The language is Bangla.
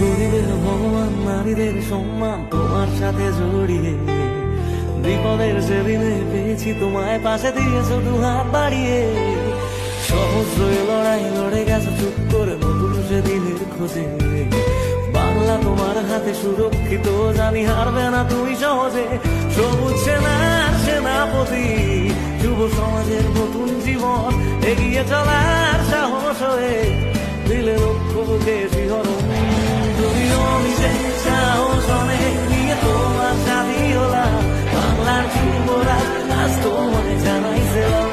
গরিবের ভগবান, নারীদের সম্মান তোমার সাথে জড়িয়ে। বিপদের সেদিনে পেয়েছি তোমায়, পাশে দিয়েছ দু হাত বাড়িয়ে। সহস্র লড়াই লড়ে গেছো চুপ করে নতুন সেদিনের খোঁজে। বাংলা তোমার হাতে সুরক্ষিত, জানি হারবে না তুমি সহজে। সবুজ সেনার সেনাপতি, যুব সমাজের নতুন জীবন, এগিয়ে চলার সাহস হয়ে। দিলে লক্ষ্য বুকে শিহরণ is.